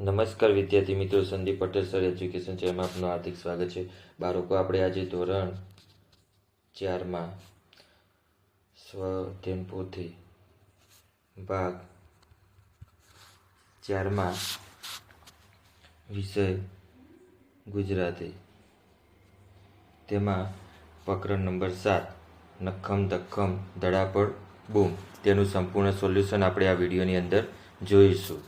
નમસ્કાર વિદ્યાર્થી મિત્રો, સંદીપ પટેલ સર એજ્યુકેશન ચેનલમાં આપનું હાર્દિક સ્વાગત છે. બાળકો, આપણે આજે ધોરણ ચારમાં સ્વ અધ્યયન પોથી ભાગ ચારમાં વિષય ગુજરાતી. તેમાં પ્રકરણ નંબર સાત, નખમ દખમ ધડાપડ બૂમ. તેનું સંપૂર્ણ સોલ્યુશન આપણે આ વિડીયોની અંદર જોઈશું.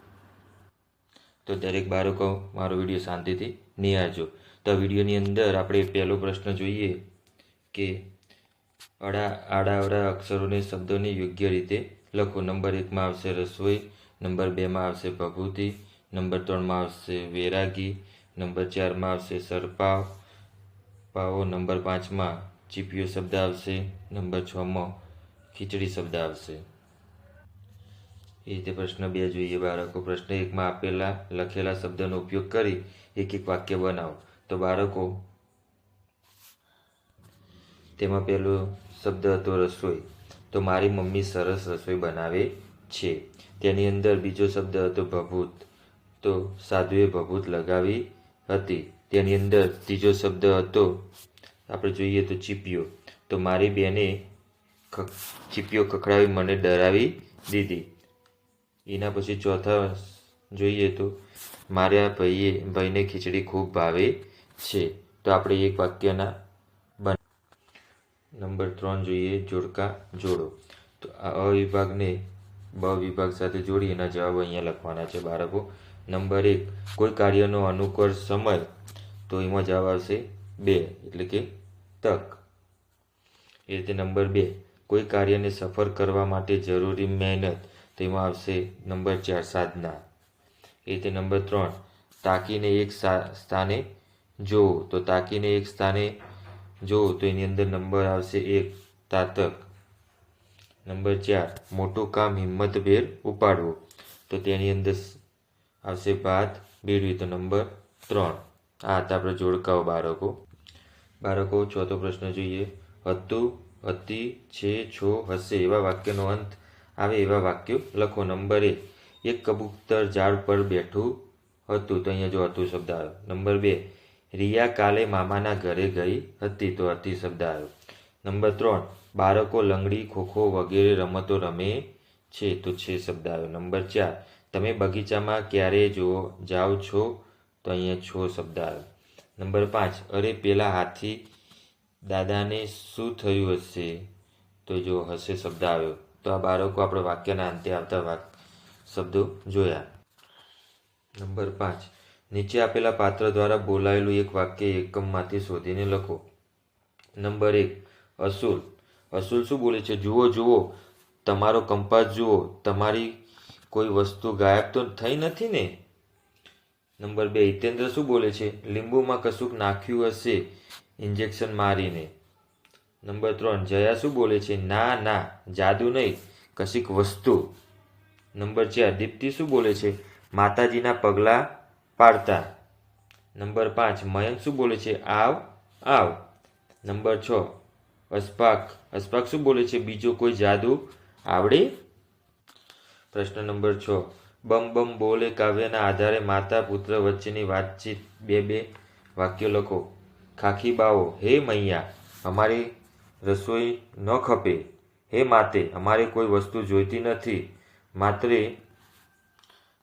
તો દરેક બાળકો, મારો વીડિયો શાંતિથી નિહાળજો. તો વિડીયોની અંદર આપણે પહેલો પ્રશ્ન જોઈએ કે અડા આડાઅવડા અક્ષરોને શબ્દોને યોગ્ય રીતે લખો. નંબર એકમાં આવશે રસોઈ, નંબર બેમાં આવશે ભભૂતિ, નંબર ત્રણમાં આવશે વેરાગી, નંબર ચારમાં આવશે સરપાવ, પાવો. નંબર પાંચમાં ચીપિયો શબ્દ આવશે, નંબર છમાં ખીચડી શબ્દ આવશે. એ રીતે પ્રશ્ન બે જોઈએ. બાળકો પ્રશ્ન એકમાં આપેલા લખેલા શબ્દનો ઉપયોગ કરી એક એક વાક્ય બનાવો. તો બાળકો, તેમાં પહેલો શબ્દ હતો રસોઈ. તો મારી મમ્મી સરસ રસોઈ બનાવે છે. તેની અંદર બીજો શબ્દ હતો ભભૂત. તો સાધુએ ભભૂત લગાવી હતી. તેની અંદર ત્રીજો શબ્દ હતો, આપણે જોઈએ તો ચીપિયો. તો મારી બેને ચીપિયો ખખડાવી મને ડરાવી દીધી. એના પછી ચોથા જોઈએ તો, મારા ભાઈએ, ભાઈને ખીચડી ખૂબ ભાવે છે. તો આપણે એક વાક્યના બન નંબર ત્રણ જોઈએ, જોડકા જોડો. તો આ વિભાગને બ વિભાગ સાથે જોડી એના જવાબ અહીંયા લખવાના છે બાળકો. નંબર એક, કોઈ કાર્યનો અનુકૂળ સમય, તો એમાં જવાબ આવશે બે, એટલે કે તક. એ રીતે નંબર બે, કોઈ કાર્યને સફળ કરવા માટે જરૂરી મહેનત તેમાં આવશે નંબર ચાર સાધના. એ રીતે નંબર ત્રણ. તાકીને એક સ્થાને જોવો તો તાકીને એક સ્થાને જોવો તો એની અંદર નંબર આવશે એક. તાતક. નંબર ચાર. મોટું કામ હિંમતભેર ઉપાડવું. તો તેની અંદર આવશે ભાત બેડવી તો નંબર ત્રણ. આ હતા આપણે જોડકાઓ બાળકો. બાળકો, ચોથો પ્રશ્ન જોઈએ. હતું હતી છે, છો, હશે. એવા વાક્યનો અંત આવે એવા વાક્યો. લખો નંબર એક કબૂતર ઝાડ પર બેઠું હતું. તો અહીંયા જો હતું શબ્દ આવ્યો. નંબર બે. રિયા કાલે મામાના ઘરે ગઈ હતી. તો હતી શબ્દ આવ્યો. નંબર ત્રણ. બાળકો લંગડી, ખોખો વગેરે રમતો રમે છે. તો છે શબ્દ આવ્યો. નંબર ચાર. તમે બગીચામાં ક્યારે જો જાઓ છો? તો અહીંયા છો શબ્દ આવ્યો. નંબર પાંચ. અરે, પેલા હાથી દાદાને શું થયું હશે? તો જો હશે શબ્દ આવ્યો. તો આ બાળકો આપણે વાક્યના અંતે આવતા વાક, શબ્દો જોયા. નંબર પાંચ. નીચે આપેલા પાત્ર દ્વારા બોલાયેલું એક વાક્ય એકમમાંથી શોધીને લખો. નંબર એક. અસુલ. અસુલ શું બોલે છે? જુઓ જુઓ. તમારો કંપાસ જુઓ. તમારી કોઈ વસ્તુ ગાયબ તો થઈ નથી ને? નંબર બે. હિતેન્દ્ર શું બોલે છે? લીંબુમાં કશુંક નાખ્યું હશે. ઇન્જેક્શન મારીને. નંબર ત્રણ, જયા શું બોલે છે? ના ના, જાદુ નહીં, કશીક વસ્તુ. નંબર ચાર, દીપ્તિ શું બોલે છે? માતાજીના પગલાં પાડતા. નંબર પાંચ, મયંક શું બોલે છે? આવ આવ. નંબર છ અસ્પાક અસ્પાક શું બોલે છે? બીજો કોઈ જાદુ આવડે? પ્રશ્ન નંબર છ, બમ બમ બોલે કાવ્યના આધારે માતા, પુત્ર વચ્ચેની વાતચીત, બે બે વાક્યો લખો. ખાખી બાવો, હે મૈયા, અમારી રસોઈ ન ખપે. હે માતે, અમારે કોઈ વસ્તુ જોઈતી નથી. માત્ર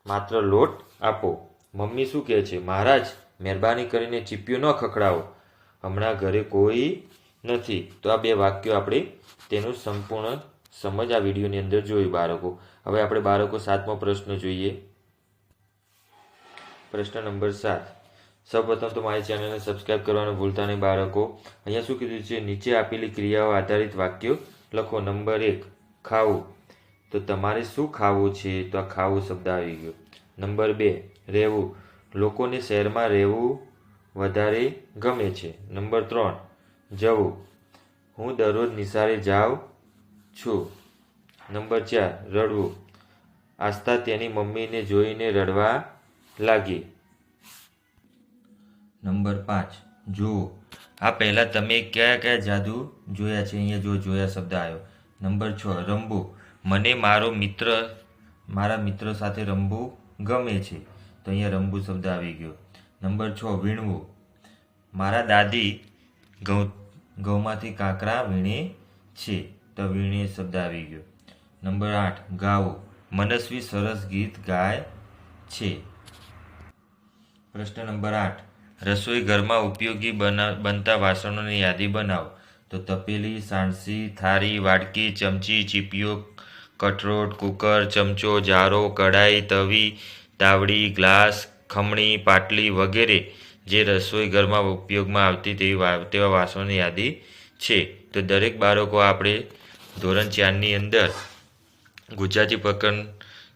માત્ર લોટ આપો. મમ્મી શું કહે છે? મહારાજ, મહેરબાની કરીને ચીપિયું ન ખખડાવો. હમણાં ઘરે કોઈ નથી. તો આ બે વાક્યો આપણે તેનું સંપૂર્ણ સમજ આ વિડીયોની અંદર જોયું બાળકો. હવે આપણે બાળકો સાતમો પ્રશ્ન જોઈએ. પ્રશ્ન નંબર સાત. સૌપ્રથમ તો મારી ચેનલને સબસ્ક્રાઇબ કરવાનું ભૂલતા નહીં બાળકો. અહીંયા શું કીધું છે? નીચે આપેલી ક્રિયાઓ આધારિત વાક્યો લખો. નંબર એક, ખાવું. તો તમારે શું ખાવું છે? તો આ ખાવું શબ્દ આવી ગયો. નંબર બે, રહેવું. લોકોને શહેરમાં રહેવું વધારે ગમે છે. નંબર ત્રણ, જવું. હું દરરોજ નિશાળે જાઉં છું. નંબર ચાર, રડવું. આસ્થા તેની મમ્મીને જોઈને રડવા લાગી. નંબર પાંચ. જુઓ, આ પહેલાં તમે કયા કયા જાદુ જોયા છે? અહીંયા જો જોયા શબ્દ આવ્યો. નંબર છ રમવું મને મારો મિત્ર, મારા મિત્ર સાથે રમવું ગમે છે. તો અહીંયા રમવું શબ્દ આવી ગયો. નંબર છ, વીણવું. મારા દાદી ઘઉં, ઘઉંમાંથી કાંકરા વીણે છે. તો વીણે શબ્દ આવી ગયો. નંબર આઠ, ગાવો. મનસ્વી સરસ ગીત ગાય છે. પ્રશ્ન નંબર આઠ. રસોઈ ઘરમાં ઉપયોગી બના, બનતા વાસણોની યાદી બનાવો. તો તપેલી સાણસી થાળી વાડકી, ચમચી, ચીપીઓ કટરોટ કુકર, ચમચો, જારો, કઢાઈ, તવી, તાવડી, ગ્લાસ, ખમણી, પાટલી વગેરે જે રસોઈ ઘરમાં ઉપયોગમાં આવતી તેવી તેવા વાસણોની યાદી છે. તો દરેક બાળકો આપણે ધોરણ ચારની અંદર ગુજરાતી પ્રકરણ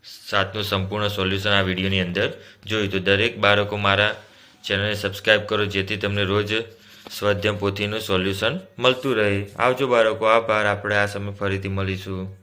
સાતનું સંપૂર્ણ સોલ્યુશન આ વિડીયોની અંદર જોયું. તો દરેક બાળકો મારા ચેનલને સબસ્ક્રાઈબ કરો જેથી તમને રોજ સ્વાધ્યાય પોથીનું સોલ્યુશન મળતું રહે. આવજો બાળકો, આભાર. આપણે આ સમય ફરીથી મળીશું.